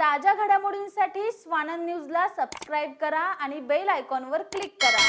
ताज्या घडामोडींसाठी स्वानंद न्यूजला सबस्क्राईब करा आणि बेल आयकॉनवर क्लिक करा.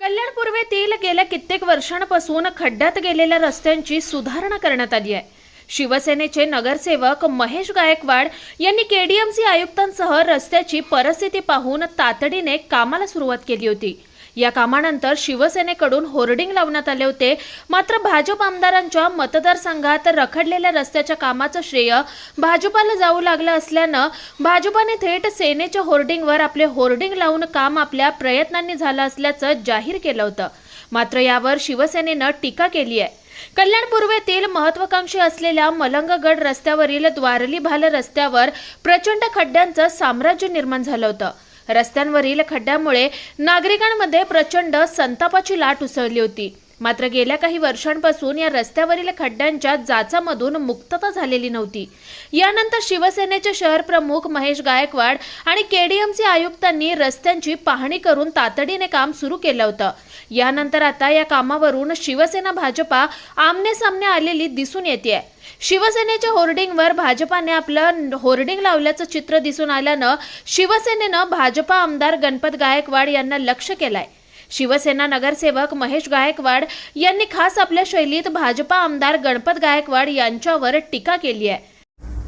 कल्याण पूर्वेतील गेल्या कित्येक वर्षांपासून खड्ड्यात गेलेल्या रस्त्यांची सुधारणा करण्यात आली आहे. शिवसेनेचे नगरसेवक महेश गायकवाड यांनी केडीएमसी आयुक्तांसह रस्त्याची परिस्थिती पाहून तातडीने कामाला सुरुवात केली होती. या कामानंतर शिवसेनेकडून होर्डिंग लावण्यात आले होते. मात्र भाजप आमदारांच्या मतदारसंघात रखडलेल्या रस्त्याच्या कामाचं श्रेय भाजपाला जाऊ लागलं असल्यानं भाजपाने थेट सेनेच्या होर्डिंगवर आपले होर्डिंग लावून काम आपल्या प्रयत्नांनी झालं असल्याचं जाहीर केलं होतं. मात्र यावर शिवसेनेनं टीका केली आहे. कल्याण पूर्वेतील महत्वाकांक्षी असलेल्या मलंगगड रस्त्यावरील द्वारली भाल रस्त्यावर प्रचंड खड्ड्यांचं साम्राज्य निर्माण झालं होतं. रस्त्यांवरील खड्ड्यामुळे नागरिकांमध्ये प्रचंड संतापाची लाट उसळली होती. मात्र गेल्या काही वर्षांपासून या रस्त्यावरील खड्ड्यांच्या जाचामधून मुक्तता झालेली नव्हती. यानंतर शिवसेनेचे शहर प्रमुख महेश गायकवाड आणि केडीएमसी आयुक्तांनी रस्त्यांची पाहणी करून तातडीने काम सुरू केलं होतं. यानंतर आता या कामावरून शिवसेना भाजपा आमने सामने आलेली दिसून येते शिवसेनेच्या होर्डिंगवर भाजपाने आपलं होर्डिंग लावल्याचं चित्र दिसून आल्यानं शिवसेनेनं भाजपा आमदार गणपत गायकवाड यांना लक्ष केलंय. शिवसेना नगरसेवक महेश गायकवाड यांनी खास आपल्या शैलीत भाजपा आमदार गणपत गायकवाड यांच्यावर टीका केली आहे.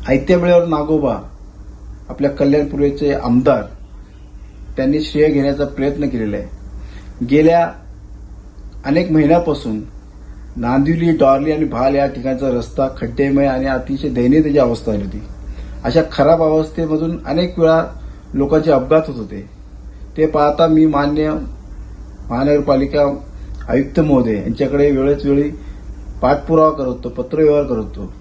आयत्या वेळेवर नागोबा आपल्या कल्याणपूर्वेचे आमदार त्यांनी श्रेय घेण्याचा प्रयत्न केलेला आहे. गेल्या अनेक महिन्यापासून नांदिवली डॉर्ली आणि भाल या ठिकाणचा रस्ता खड्डेमय आणि अतिशय दयनीय त्याची अवस्था आली होती. अशा खराब अवस्थेमधून अनेक वेळा लोकांचे अपघात होत होते. ते पाहता मी मान्य महानगरपालिका आयुक्त महोदय यांच्याकडे वेळेच वेळी पाठपुरावा करत होतो पत्रव्यवहार करत होतो.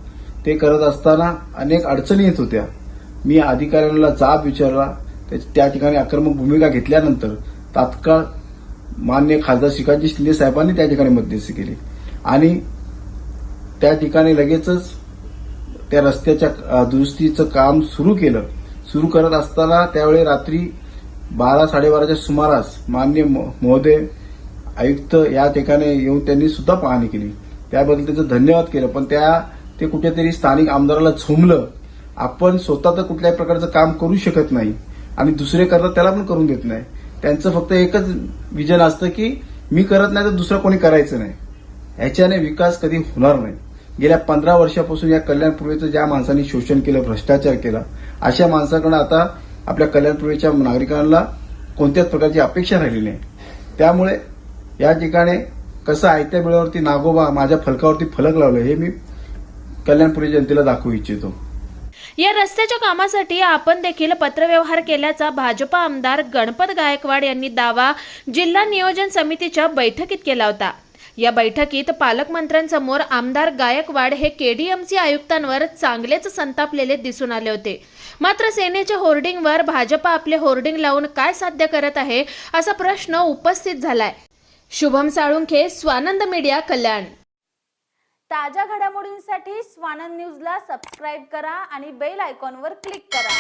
ते करत असताना अनेक अडचणी येत होत्या. मी अधिकाऱ्यांना जाब विचारला. त्या- त्या ठिकाणी आक्रमक भूमिका घेतल्यानंतर तात्काळ मान्य खासदार श्रीकांतजी शिंदे साहेबांनी त्या ठिकाणी मध्यस्थी केली. आणि त्या ठिकाणी लगेचच त्या रस्त्याच्या दुरुस्तीचं काम सुरू केलं. सुरू करत असताना त्यावेळी रात्री बारा साडेबाराच्या सुमारास मान्य म- महोदय आयुक्त या ठिकाणी येऊन त्यांनी सुद्धा पाहणी केली. त्याबद्दल त्याचं धन्यवाद केलं. पण त्या ते कुठेतरी स्थानिक आमदाराला झोमलं आपण स्वतः तर कुठल्याही प्रकारचं काम करू शकत नाही आणि दुसरे करतात त्याला पण करून देत नाही. त्यांचं फक्त एकच विजन असतं की मी करत नाही तर दुसरं कोणी करायचं नाही. ह्याच्याने विकास कधी होणार नाही. गेल्या पंधरा वर्षापासून या कल्याणपूर्वीचं ज्या माणसांनी शोषण केलं भ्रष्टाचार केला अशा माणसाकडे आता आपल्या कल्याणपूर्वीच्या नागरिकांना कोणत्याच प्रकारची अपेक्षा राहिली नाही. त्यामुळे या ठिकाणी कसं आयत्या वेळेवरती नागोबा माझ्या फलकावरती फलक लावलं हे मी कल्याणपुरी जनतेला दाखवू इच्छितो. या रस्त्याच्या कामासाठी आपण देखील पत्रव्यवहार केल्याचा भाजपा आमदार गणपत गायकवाड यांनी दावा जिल्हा नियोजन समितीच्या बैठकीत केला होता. या बैठकीत पालकमंत्र्यांसमोर आमदार गायकवाड हे केडीएमसी आयुक्तांवर चांगलेच संतापलेले दिसून आले होते. मात्र सेनेच्या होर्डिंगवर भाजपा आपले होर्डिंग लावून काय साध्य करत आहे असा प्रश्न उपस्थित झालाय. शुभम साळुंखे स्वानंद मीडिया कल्याण. ताज्या घडामोडींसाठी स्वानंद न्यूजला सबस्क्राईब करा आणि बेल आयकॉनवर क्लिक करा.